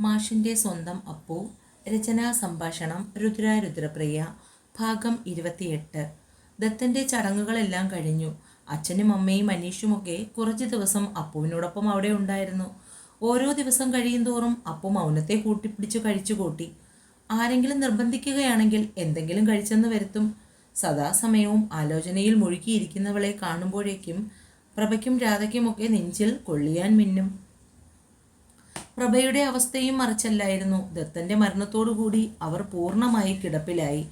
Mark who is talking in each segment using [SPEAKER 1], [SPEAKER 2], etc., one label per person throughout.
[SPEAKER 1] മാഷിന്റെ സ്വന്തം അപ്പു രചനാ സംഭാഷണം രുദ്രാരുദ്രപ്രിയ ഭാഗം ഇരുപത്തിയെട്ട്. ദത്തന്റെ ചടങ്ങുകളെല്ലാം കഴിഞ്ഞു. അച്ഛനും അമ്മയും അനീഷുമൊക്കെ കുറച്ച് ദിവസം അപ്പുവിനോടൊപ്പം അവിടെ ഉണ്ടായിരുന്നു. ഓരോ ദിവസം കഴിയും തോറും അപ്പു മൗനത്തെ കൂട്ടിപ്പിടിച്ച് കഴിച്ചു കൂട്ടി. ആരെങ്കിലും നിർബന്ധിക്കുകയാണെങ്കിൽ എന്തെങ്കിലും കഴിച്ചെന്ന് വരുത്തും. സദാസമയവും ആലോചനയിൽ മുഴുകിയിരിക്കുന്നവളെ കാണുമ്പോഴേക്കും പ്രഭയ്ക്കും രാധയ്ക്കുമൊക്കെ നെഞ്ചിൽ കൊള്ളിയാൻ മിന്നും. പ്രഭയുടെ അവസ്ഥയും മറിച്ചല്ലായിരുന്നു. ദത്തന്റെ മരണത്തോടുകൂടി അവർ പൂർണമായി കിടപ്പിലായി.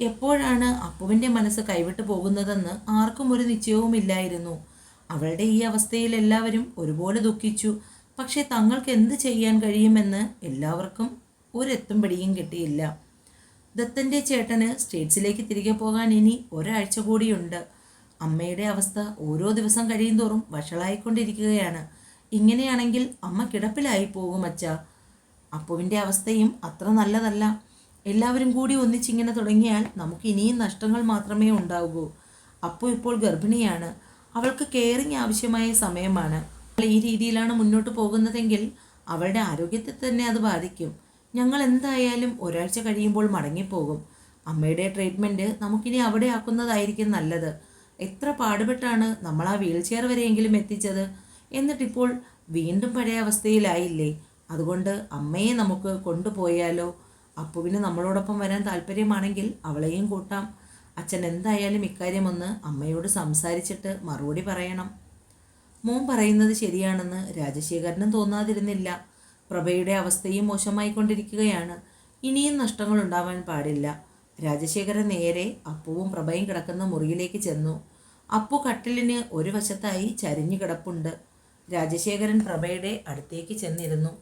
[SPEAKER 1] എപ്പോഴാണ് അപ്പുവിന്റെ മനസ്സ് കൈവിട്ടു പോകുന്നതെന്ന് ആർക്കും ഒരു നിശ്ചയവുമില്ലായിരുന്നു. അവളുടെ ഈ അവസ്ഥയിൽ എല്ലാവരും ഒരുപോലെ ദുഃഖിച്ചു. പക്ഷേ തങ്ങൾക്ക് എന്ത് ചെയ്യാൻ കഴിയുമെന്ന് എല്ലാവർക്കും ഒരെത്തും പിടിയും കിട്ടിയില്ല. ദത്തന്റെ ചേട്ടന് സ്റ്റേറ്റ്സിലേക്ക് തിരികെ പോകാൻ ഇനി ഒരാഴ്ച കൂടിയുണ്ട്. അമ്മയുടെ അവസ്ഥ ഓരോ ദിവസം കഴിയും തോറും വഷളായിക്കൊണ്ടിരിക്കുകയാണ്. ഇങ്ങനെയാണെങ്കിൽ അമ്മ കിടപ്പിലായി പോകും അച്ഛ. അപ്പുവിന്റെ അവസ്ഥയും അത്ര നല്ലതല്ല. എല്ലാവരും കൂടി ഒന്നിച്ചിങ്ങനെ തുടങ്ങിയാൽ നമുക്ക് ഇനിയും നഷ്ടങ്ങൾ മാത്രമേ ഉണ്ടാകൂ അപ്പു ഇപ്പോൾ ഗർഭിണിയാണ്. അവൾക്ക് കെയറിങ് ആവശ്യമായ സമയമാണ്. ഈ രീതിയിലാണ് മുന്നോട്ട് പോകുന്നതെങ്കിൽ അവളുടെ ആരോഗ്യത്തെ തന്നെ അത് ബാധിക്കും. ഞങ്ങൾ എന്തായാലും ഒരാഴ്ച കഴിയുമ്പോൾ മടങ്ങിപ്പോകും. അമ്മയുടെ ട്രീറ്റ്മെന്റ് നമുക്കിനി അവിടെ ആക്കുന്നതായിരിക്കും നല്ലത്. എത്ര പാടുപെട്ടാണ് നമ്മൾ ആ വീൽ ചെയർ വരെയെങ്കിലും എത്തിച്ചത്? എന്നിട്ടിപ്പോൾ വീണ്ടും പഴയ അവസ്ഥയിലായില്ലേ? അതുകൊണ്ട് അമ്മയെ നമുക്ക് കൊണ്ടുപോയാലോ? അപ്പുവിന് നമ്മളോടൊപ്പം വരാൻ താല്പര്യമാണെങ്കിൽ അവളെയും കൂട്ടാം. അച്ഛൻ എന്തായാലും ഇക്കാര്യം ഒന്ന് അമ്മയോട് സംസാരിച്ചിട്ട് മറുപടി പറയണം. മോൻ പറയുന്നത് ശരിയാണെന്ന് രാജശേഖരനും തോന്നാതിരുന്നില്ല. പ്രഭയുടെ അവസ്ഥയും മോശമായിക്കൊണ്ടിരിക്കുകയാണ്. ഇനിയും നഷ്ടങ്ങൾ ഉണ്ടാവാൻ പാടില്ല. രാജശേഖരൻ നേരെ അപ്പുവും പ്രഭയും കിടക്കുന്ന മുറിയിലേക്ക് ചെന്നു. അപ്പു കട്ടിലിന് ഒരു വശത്തായി ചരിഞ്ഞു കിടപ്പുണ്ട്. രാജശേഖരൻ പ്രഭയുടെ അടുത്തേക്ക് ചെന്നിരുന്നു.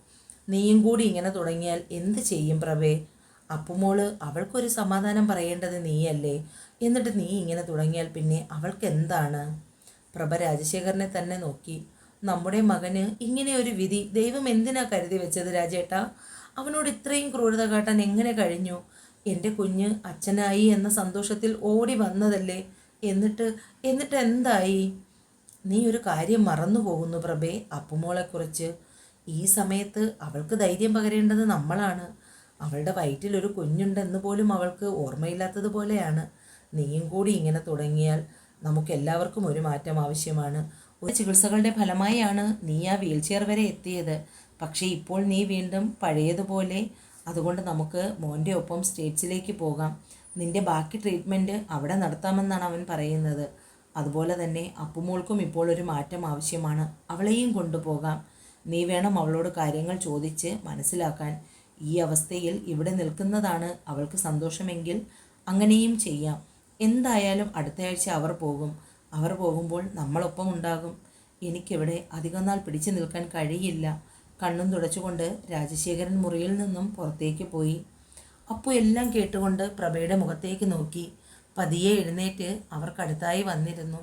[SPEAKER 1] നീയും കൂടി ഇങ്ങനെ തുടങ്ങിയാൽ എന്ത് ചെയ്യും പ്രഭേ? അപ്പുമോൾ അവൾക്കൊരു സമാധാനം പറയേണ്ടത് നീയല്ലേ? എന്നിട്ട് നീ ഇങ്ങനെ തുടങ്ങിയാൽ പിന്നെ അവൾക്ക് എന്താണ് പ്രഭ രാജശേഖരനെ തന്നെ നോക്കി. നമ്മുടെ മകന് ഇങ്ങനെ ഒരു വിധി ദൈവം എന്തിനാ കരുതി വെച്ചത് രാജേട്ട? അവനോട് ഇത്രയും ക്രൂരത കാട്ടാൻ എങ്ങനെ കഴിഞ്ഞു? എന്റെ കുഞ്ഞ് അച്ഛനായി എന്ന സന്തോഷത്തിൽ ഓടി വന്നതല്ലേ? എന്നിട്ട് എന്നിട്ട് എന്തായി? നീ ഒരു കാര്യം മറന്നു പോകുന്നു പ്രഭേ. അപ്പുമോളെക്കുറിച്ച് ഈ സമയത്ത് അവൾക്ക് ധൈര്യം പകരേണ്ടത് നമ്മളാണ്. അവളുടെ വയറ്റിൽ ഒരു കുഞ്ഞുണ്ടെന്ന് പോലും അവൾക്ക് ഓർമ്മയില്ലാത്തതുപോലെയാണ് നീയും കൂടി ഇങ്ങനെ തുടങ്ങിയാൽ നമുക്കെല്ലാവർക്കും ഒരു മാറ്റം ആവശ്യമാണ്. ഒരു ചികിത്സകളുടെ ഫലമായാണ് നീ ആ വീൽ ചെയർ വരെ എത്തിയത്. പക്ഷേ ഇപ്പോൾ നീ വീണ്ടും പഴയതുപോലെ അതുകൊണ്ട് നമുക്ക് മോന്റെ ഒപ്പം സ്റ്റേറ്റ്സിലേക്ക് പോകാം. നിന്റെ ബാക്കി ട്രീറ്റ്മെന്റ് അവിടെ നടത്താമെന്നാണ് അവൻ പറയുന്നത്. അതുപോലെ തന്നെ അപ്പുമോൾക്കും ഇപ്പോൾ ഒരു മാറ്റം ആവശ്യമാണ്. അവളെയും കൊണ്ടുപോകാം. നീ വേണം അവളോട് കാര്യങ്ങൾ ചോദിച്ച് മനസ്സിലാക്കാൻ. ഈ അവസ്ഥയിൽ ഇവിടെ നിൽക്കുന്നതാണ് അവൾക്ക് സന്തോഷമെങ്കിൽ അങ്ങനെയും ചെയ്യാം. എന്തായാലും അടുത്തയാഴ്ച അവർ പോകും. അവർ പോകുമ്പോൾ നമ്മളൊപ്പം ഉണ്ടാകും. എനിക്കിവിടെ അധികം നാൾ പിടിച്ചു നിൽക്കാൻ കഴിയില്ല. കണ്ണും തുടച്ചുകൊണ്ട് രാജശേഖരൻ മുറിയിൽ നിന്നും പുറത്തേക്ക് പോയി. അപ്പോൾ എല്ലാം കേട്ടുകൊണ്ട് പ്രഭയുടെ മുഖത്തേക്ക് നോക്കി. പതിയെ എഴുന്നേറ്റ് അവർക്കടുത്തായി വന്നിരുന്നു.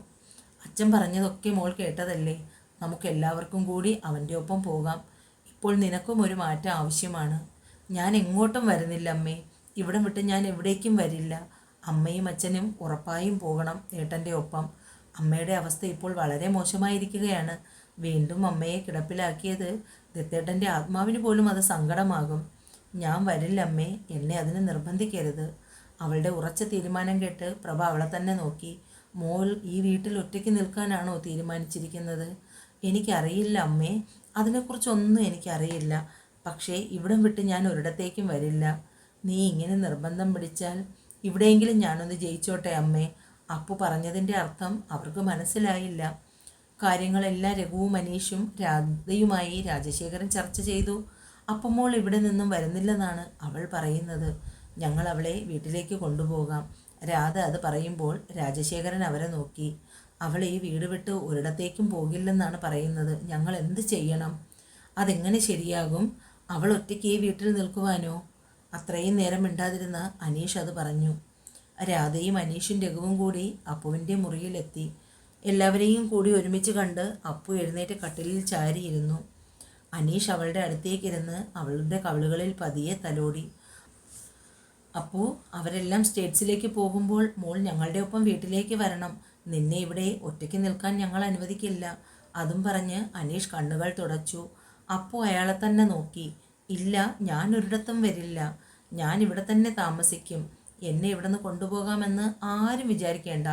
[SPEAKER 1] അച്ഛൻ പറഞ്ഞതൊക്കെ മോൾ കേട്ടതല്ലേ? നമുക്കെല്ലാവർക്കും കൂടി അവന്റെ ഒപ്പം പോകാം. ഇപ്പോൾ നിനക്കും ഒരു മാറ്റം ആവശ്യമാണ്. ഞാൻ എങ്ങോട്ടും വരുന്നില്ല അമ്മേ. ഇവിടം വിട്ട് ഞാൻ എവിടേക്കും വരില്ല. അമ്മയും അച്ഛനും ഉറപ്പായും പോകണം ഏട്ടന്റെ ഒപ്പം. അമ്മയുടെ അവസ്ഥ ഇപ്പോൾ വളരെ മോശമായിരിക്കുകയാണ്. വീണ്ടും അമ്മയെ കിടപ്പിലാക്കിയത് ദത്തേട്ടന്റെ ആത്മാവിന് പോലും അത് സങ്കടമാകും. ഞാൻ വരില്ല അമ്മേ. എന്നെ അതിന് നിർബന്ധിക്കരുത്. അവളുടെ ഉറച്ച തീരുമാനം കേട്ട് പ്രഭ അവളെ തന്നെ നോക്കി. മോൾ ഈ വീട്ടിൽ ഒറ്റയ്ക്ക് നിൽക്കാനാണോ തീരുമാനിച്ചിരിക്കുന്നത്? എനിക്കറിയില്ല അമ്മേ. അതിനെക്കുറിച്ചൊന്നും എനിക്കറിയില്ല. പക്ഷേ ഇവിടം വിട്ട് ഞാൻ ഒരിടത്തേക്കും വരില്ല. നീ ഇങ്ങനെ നിർബന്ധം പിടിച്ചാൽ ഇവിടെയെങ്കിലും ഞാനൊന്ന് ജയിച്ചോട്ടെ അമ്മേ. അപ്പു പറഞ്ഞതിന്റെ അർത്ഥം അവർക്ക് മനസ്സിലായില്ല. കാര്യങ്ങളെല്ലാം രഘുവും മനീഷും രാധയുമായി രാജശേഖരൻ ചർച്ച ചെയ്തു. അപ്പമോൾ ഇവിടെ നിന്നും വരുന്നില്ലെന്നാണ് അവൾ പറയുന്നത്. ഞങ്ങൾ അവളെ വീട്ടിലേക്ക് കൊണ്ടുപോകാം. രാധ അത് പറയുമ്പോൾ രാജശേഖരൻ അവരെ നോക്കി. അവൾ ഈ വീട് വിട്ട് ഒരിടത്തേക്കും പോകില്ലെന്നാണ് പറയുന്നത്. ഞങ്ങൾ എന്ത് ചെയ്യണം? അതെങ്ങനെ ശരിയാകും? അവൾ ഒറ്റയ്ക്ക് ഈ വീട്ടിൽ നിൽക്കുവാനോ? അത്രയും നേരം മിണ്ടാതിരുന്ന അനീഷ് അത് പറഞ്ഞു. രാധയും അനീഷും രഘുവും കൂടി അപ്പുവിന്റെ മുറിയിലെത്തി. എല്ലാവരെയും കൂടി ഒരുമിച്ച് കണ്ട് അപ്പു എഴുന്നേറ്റ് കട്ടിലിൽ ചാരിയിരുന്നു. അനീഷ് അവളുടെ അടുത്തേക്കിരുന്ന് അവളുടെ കവിളുകളിൽ പതിയെ തലോടി. അപ്പു അവരെല്ലാം സ്റ്റേറ്റ്സിലേക്ക് പോകുമ്പോൾ മോൾ ഞങ്ങളുടെ ഒപ്പം വീട്ടിലേക്ക് വരണം. നിന്നെ ഇവിടെ ഒറ്റയ്ക്ക് നിൽക്കാൻ ഞങ്ങൾ അനുവദിക്കില്ല. അതും പറഞ്ഞ് അനീഷ് കണ്ണുകൾ തുടച്ചു. അപ്പോൾ അയാളെ തന്നെ നോക്കി. ഇല്ല ഞാൻ ഒരിടത്തും വരില്ല. ഞാൻ ഇവിടെ തന്നെ താമസിക്കും. എന്നെ ഇവിടെ നിന്ന് കൊണ്ടുപോകാമെന്ന് ആരും വിചാരിക്കേണ്ട.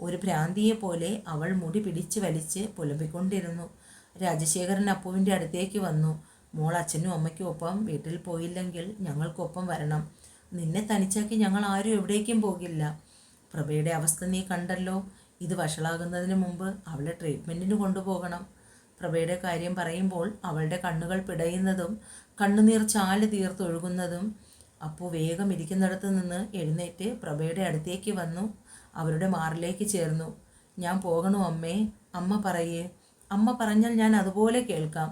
[SPEAKER 1] ഒരു ഭ്രാന്തിയെ പോലെ അവൾ മുടി പിടിച്ച് വലിച്ച് പുലമ്പിക്കൊണ്ടിരുന്നു. രാജശേഖരൻ അപ്പുവിന്റെ അടുത്തേക്ക് വന്നു. മോൾ അച്ഛനും അമ്മയ്ക്കും ഒപ്പം വീട്ടിൽ പോയില്ലെങ്കിൽ ഞങ്ങൾക്കൊപ്പം വരണം. നിന്നെ തനിച്ചാക്കി ഞങ്ങൾ ആരും എവിടേക്കും പോകില്ല. പ്രഭയുടെ അവസ്ഥ നീ കണ്ടല്ലോ. ഇത് വഷളാകുന്നതിന് മുമ്പ് അവളെ ട്രീറ്റ്മെന്റിന് കൊണ്ടുപോകണം. പ്രഭയുടെ കാര്യം പറയുമ്പോൾ അവളുടെ കണ്ണുകൾ പിടയുന്നതും കണ്ണുനീർ ചാൽ തീർത്തൊഴുകുന്നതും അപ്പോൾ വേഗം ഇരിക്കുന്നിടത്ത് നിന്ന് എഴുന്നേറ്റ് പ്രഭയുടെ അടുത്തേക്ക് വന്നു. അവരുടെ മാറിലേക്ക് ചേർന്നു. ഞാൻ പോകണു അമ്മേ. അമ്മ പറയേ. അമ്മ പറഞ്ഞാൽ ഞാൻ അതുപോലെ കേൾക്കാം.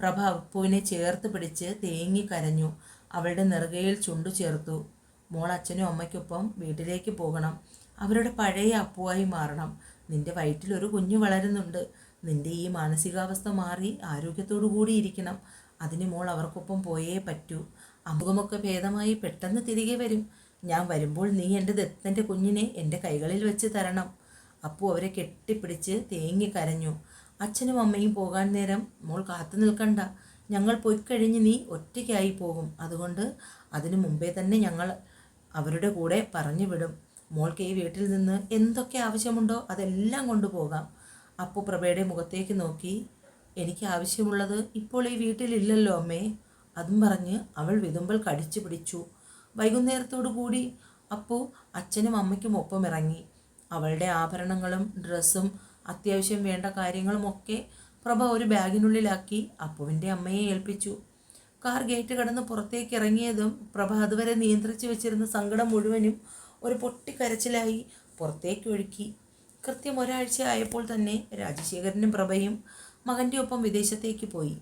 [SPEAKER 1] പ്രഭ അപ്പുവിനെ ചേർത്ത് പിടിച്ച് തേങ്ങി കരഞ്ഞു. അവളുടെ നെറുകയിൽ ചുണ്ടു ചേർത്തു. മോൾ അച്ഛനും അമ്മയ്ക്കൊപ്പം വീട്ടിലേക്ക് പോകണം. അവരുടെ പഴയ അപ്പുവായി മാറണം. നിന്റെ വയറ്റിൽ ഒരു കുഞ്ഞു വളരുന്നുണ്ട്. നിന്റെ ഈ മാനസികാവസ്ഥ മാറി ആരോഗ്യത്തോടു കൂടി ഇരിക്കണം. അതിന് മോൾ അവർക്കൊപ്പം പോയേ പറ്റൂ. അമുഖമൊക്കെ ഭേദമായി പെട്ടെന്ന് തിരികെ വരും. ഞാൻ വരുമ്പോൾ നീ എന്റെ ദത്തന്റെ കുഞ്ഞിനെ എന്റെ കൈകളിൽ വെച്ച് തരണം. അപ്പു അവരെ കെട്ടിപ്പിടിച്ച് തേങ്ങി കരഞ്ഞു. അച്ഛനും അമ്മയും പോകാൻ നേരം മോൾ കാത്തു നിൽക്കണ്ട. ഞങ്ങൾ പോയി പോയിക്കഴിഞ്ഞ് നീ ഒറ്റയ്ക്കായി പോകും. അതുകൊണ്ട് അതിനു മുമ്പേ തന്നെ ഞങ്ങൾ അവരുടെ കൂടെ പറഞ്ഞു വിടും. മോൾക്ക് ഈ വീട്ടിൽ നിന്ന് എന്തൊക്കെ ആവശ്യമുണ്ടോ അതെല്ലാം കൊണ്ടുപോകാം. അപ്പു പ്രഭയുടെ മുഖത്തേക്ക് നോക്കി എനിക്ക് ആവശ്യമുള്ളത് ഇപ്പോൾ ഈ വീട്ടിലില്ലല്ലോ അമ്മേ അതും പറഞ്ഞ് അവൾ വിതുമ്പൽ കടിച്ചു പിടിച്ചു. വൈകുന്നേരത്തോടു കൂടി അപ്പു അച്ഛനും അമ്മയ്ക്കും ഒപ്പം ഇറങ്ങി അവളുടെ ആഭരണങ്ങളും ഡ്രസ്സും അത്യാവശ്യം വേണ്ട കാര്യങ്ങളുമൊക്കെ പ്രഭ ഒരു ബാഗിനുള്ളിലാക്കി അപ്പുവിന്റെ അമ്മയെ ഏൽപ്പിച്ചു. കാർ ഗേറ്റ് കടന്ന് പുറത്തേക്ക് ഇറങ്ങിയതും പ്രഭ അതുവരെ നിയന്ത്രിച്ചു വെച്ചിരുന്ന സങ്കടം മുഴുവനും ഒരു പൊട്ടിക്കരച്ചിലായി പുറത്തേക്ക് ഒഴുക്കി. കൃത്യം ഒരാഴ്ച ആയപ്പോൾ തന്നെ രാജശേഖരനും പ്രഭയും മകന്റെ ഒപ്പം വിദേശത്തേക്ക് പോയി.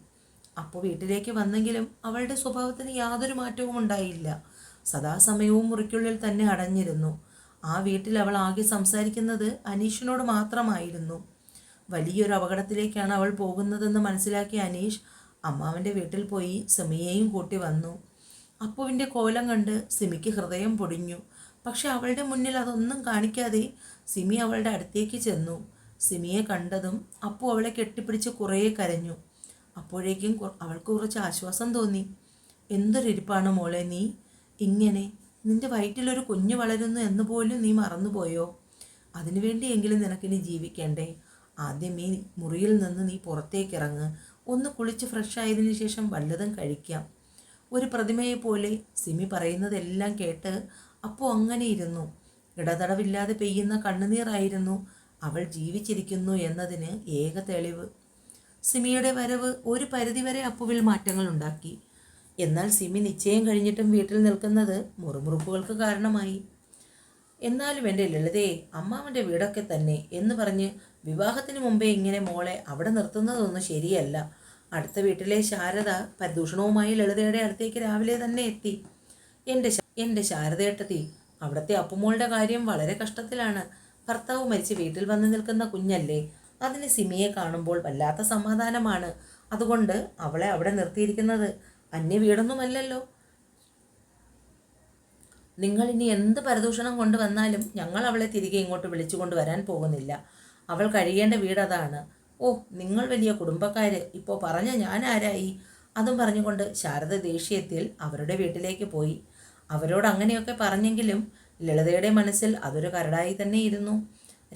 [SPEAKER 1] അപ്പോൾ വീട്ടിലേക്ക് വന്നെങ്കിലും അവളുടെ സ്വഭാവത്തിന് യാതൊരു മാറ്റവും ഉണ്ടായില്ല. സദാസമയവും മുറിക്കുള്ളിൽ തന്നെ അടഞ്ഞിരുന്നു. ആ വീട്ടിൽ അവൾ ആകെ സംസാരിക്കുന്നത് അനീഷിനോട് മാത്രമായിരുന്നു. വലിയൊരു അപകടത്തിലേക്കാണ് അവൾ പോകുന്നതെന്ന് മനസ്സിലാക്കിയ അനീഷ് അമ്മാവന്റെ വീട്ടിൽ പോയി സിമിയെയും കൂട്ടി വന്നു. അപ്പുവിന്റെ കോലം കണ്ട് സിമിക്ക് ഹൃദയം പൊടിഞ്ഞു. പക്ഷെ അവളുടെ മുന്നിൽ അതൊന്നും കാണിക്കാതെ സിമി അവളുടെ അടുത്തേക്ക് ചെന്നു. സിമിയെ കണ്ടതും അപ്പു അവളെ കെട്ടിപ്പിടിച്ച് കുറേ കരഞ്ഞു. അപ്പോഴേക്കും അവൾക്ക് കുറച്ച് ആശ്വാസം തോന്നി. എന്തൊരിരിപ്പാണ് മോളെ നീ? ഇങ്ങനെ നിന്റെ വയറ്റിലൊരു കുഞ്ഞ് വളരുന്നു എന്ന് പോലും നീ മറന്നുപോയോ? അതിനുവേണ്ടിയെങ്കിലും നിനക്കിനി ജീവിക്കണ്ടേ? ആദ്യം ഈ മുറിയിൽ നിന്ന് നീ പുറത്തേക്ക് ഇറങ്ങ് ഒന്ന് കുളിച്ച് ഫ്രഷ് ആയതിനു ശേഷം വല്ലതും കഴിക്കാം. ഒരു പ്രതിമയെ പോലെ സിമി പറയുന്നതെല്ലാം കേട്ട് അപ്പോൾ അങ്ങനെ ഇരുന്നു. ഇടതടവില്ലാതെ പെയ്യുന്ന കണ്ണുനീറായിരുന്നു അവൾ ജീവിച്ചിരിക്കുന്നു എന്നതിന് ഏക തെളിവ്. സിമിയുടെ വരവ് ഒരു പരിധിവരെ അപ്പുവിൽ മാറ്റങ്ങൾ ഉണ്ടാക്കി. എന്നാൽ സിമി നിശ്ചയം കഴിഞ്ഞിട്ടും വീട്ടിൽ നിൽക്കുന്നത് മുറുമുറുപ്പുകൾക്ക് കാരണമായി. എന്നാലും എന്റെ ലളിതയെ അമ്മാവന്റെ വീടൊക്കെ തന്നെ എന്ന് പറഞ്ഞ് വിവാഹത്തിന് മുമ്പേ ഇങ്ങനെ മോളെ അവിടെ നിർത്തുന്നതൊന്നും ശരിയല്ല. അടുത്ത വീട്ടിലെ ശാരദ പരിദൂഷണവുമായി ലളിതയുടെ അടുത്തേക്ക് രാവിലെ തന്നെ എത്തി. എന്റെ എന്റെ ശാരദയേട്ടത്തി അവിടുത്തെ അപ്പുമോളുടെ കാര്യം വളരെ കഷ്ടത്തിലാണ്. ഭർത്താവ് മരിച്ച് വീട്ടിൽ വന്നു നിൽക്കുന്ന കുഞ്ഞല്ലേ അതിന് സിമിയെ കാണുമ്പോൾ വല്ലാത്ത സമാധാനമാണ്. അതുകൊണ്ട് അവളെ അവിടെ നിർത്തിയിരിക്കുന്നത്. അന്യ വീടൊന്നുമല്ലല്ലോ. നിങ്ങൾ ഇനി എന്ത് പരദൂഷണം കൊണ്ടുവന്നാലും ഞങ്ങൾ അവളെ തിരികെ ഇങ്ങോട്ട് വിളിച്ചു കൊണ്ടുവരാൻ പോകുന്നില്ല. അവൾ കഴിയേണ്ട വീട് അതാണ്. ഓ നിങ്ങൾ വലിയ കുടുംബക്കാര്. ഇപ്പോൾ പറഞ്ഞ ഞാൻ ആരായി? അതും പറഞ്ഞുകൊണ്ട് ശാരദ ദേഷ്യത്തിൽ അവരുടെ വീട്ടിലേക്ക് പോയി. അവരോട് അങ്ങനെയൊക്കെ പറഞ്ഞെങ്കിലും ലളിതയുടെ മനസ്സിൽ അതൊരു കരടായി തന്നെ ഇരുന്നു.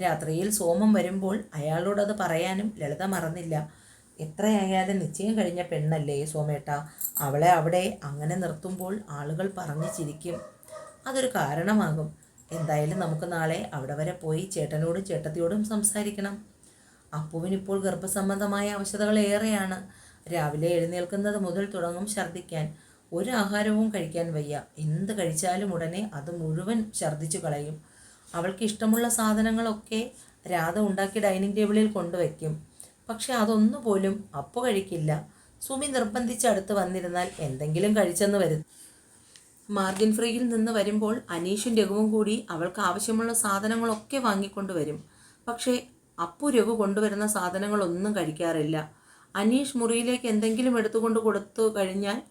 [SPEAKER 1] രാത്രിയിൽ സോമം വരുമ്പോൾ അയാളോട് അത് പറയാനും ലളിത മറന്നില്ല. എത്രയായാലും നിശ്ചയം കഴിഞ്ഞ പെണ്ണല്ലേ സോമേട്ട? അവളെ അവിടെ അങ്ങനെ നിർത്തുമ്പോൾ ആളുകൾ പറഞ്ഞു ചിരിക്കും. അതൊരു കാരണമാകും. എന്തായാലും നമുക്ക് നാളെ അവിടെ വരെ പോയി ചേട്ടനോടും ചേട്ടത്തിയോടും സംസാരിക്കണം. അപ്പുവിനിപ്പോൾ ഗർഭസംബന്ധമായ അവശതകൾ ഏറെയാണ്. രാവിലെ എഴുന്നേൽക്കുന്നത് മുതൽ തുടങ്ങും ഛർദ്ദിക്കാൻ. ഒരു ആഹാരവും കഴിക്കാൻ വയ്യ. എന്ത് കഴിച്ചാലും ഉടനെ അത് മുഴുവൻ ഛർദ്ദിച്ചു കളയും. അവൾക്ക് ഇഷ്ടമുള്ള സാധനങ്ങളൊക്കെ രാധ ഉണ്ടാക്കി ഡൈനിങ് ടേബിളിൽ കൊണ്ടുവയ്ക്കും. പക്ഷെ അതൊന്നുപോലും അപ്പു കഴിക്കില്ല. സുമി നിർബന്ധിച്ച് അടുത്ത് വന്നിരുന്നാൽ എന്തെങ്കിലും കഴിച്ചെന്ന് വരും മാർജിൻ ഫ്രീയിൽ നിന്ന് വരുമ്പോൾ അനീഷും രഘുവും കൂടി അവൾക്ക് ആവശ്യമുള്ള സാധനങ്ങളൊക്കെ വാങ്ങിക്കൊണ്ട് വരും. പക്ഷേ അപ്പു രഘു കൊണ്ടുവരുന്ന സാധനങ്ങളൊന്നും കഴിക്കാറില്ല. അനീഷ് മുറിയിലേക്ക് എന്തെങ്കിലും എടുത്തുകൊണ്ട് കൊടുത്തു കഴിഞ്ഞാൽ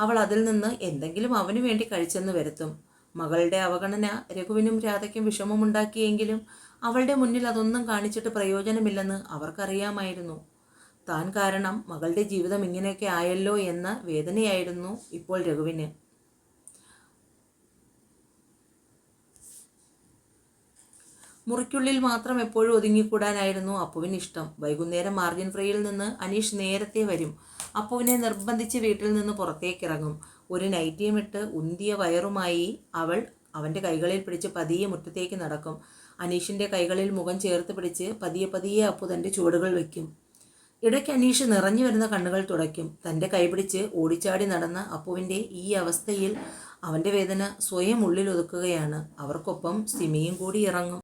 [SPEAKER 1] അവൾ അതിൽ നിന്ന് എന്തെങ്കിലും അവന് വേണ്ടി കഴിച്ചെന്ന് വരുത്തും. മകളുടെ അവഗണന രഘുവിനും രാധയ്ക്കും വിഷമമുണ്ടാക്കിയെങ്കിലും അവളുടെ മുന്നിൽ അതൊന്നും കാണിച്ചിട്ട് പ്രയോജനമില്ലെന്ന് അവർക്കറിയാമായിരുന്നു. താൻ കാരണം മകളുടെ ജീവിതം ഇങ്ങനെയൊക്കെ ആയല്ലോ എന്ന വേദനയായിരുന്നു ഇപ്പോൾ രഘുവിന്. മുറിക്കുള്ളിൽ മാത്രം എപ്പോഴും ഒതുങ്ങിക്കൂടാനായിരുന്നു അപ്പുവിന് ഇഷ്ടം. വൈകുന്നേരം മാർജിൻ ഫ്രീയിൽ നിന്ന് അനീഷ് നേരത്തെ വരും. അപ്പുവിനെ നിർബന്ധിച്ച് വീട്ടിൽ നിന്ന് പുറത്തേക്കിറങ്ങും. ഒരു നൈറ്റിയും ഇട്ട് ഉന്തിയ വയറുമായി അവൾ അവന്റെ കൈകളിൽ പിടിച്ച് പതിയെ മുറ്റത്തേക്ക് നടക്കും. അനീഷിന്റെ കൈകളിൽ മുഖം ചേർത്ത് പിടിച്ച് പതിയെ പതിയെ അപ്പു തന്റെ ചുവടുകൾ വയ്ക്കും ഇടയ്ക്ക് അനീഷ് നിറഞ്ഞു വരുന്ന കണ്ണുകൾ തുടയ്ക്കും. തന്റെ കൈപിടിച്ച് ഓടിച്ചാടി നടന്ന അപ്പുവിന്റെ ഈ അവസ്ഥയിൽ അവന്റെ വേദന സ്വയം ഉള്ളിൽ ഒതുക്കുകയാണ്. അവർക്കൊപ്പം സിമിയും കൂടി ഇറങ്ങും.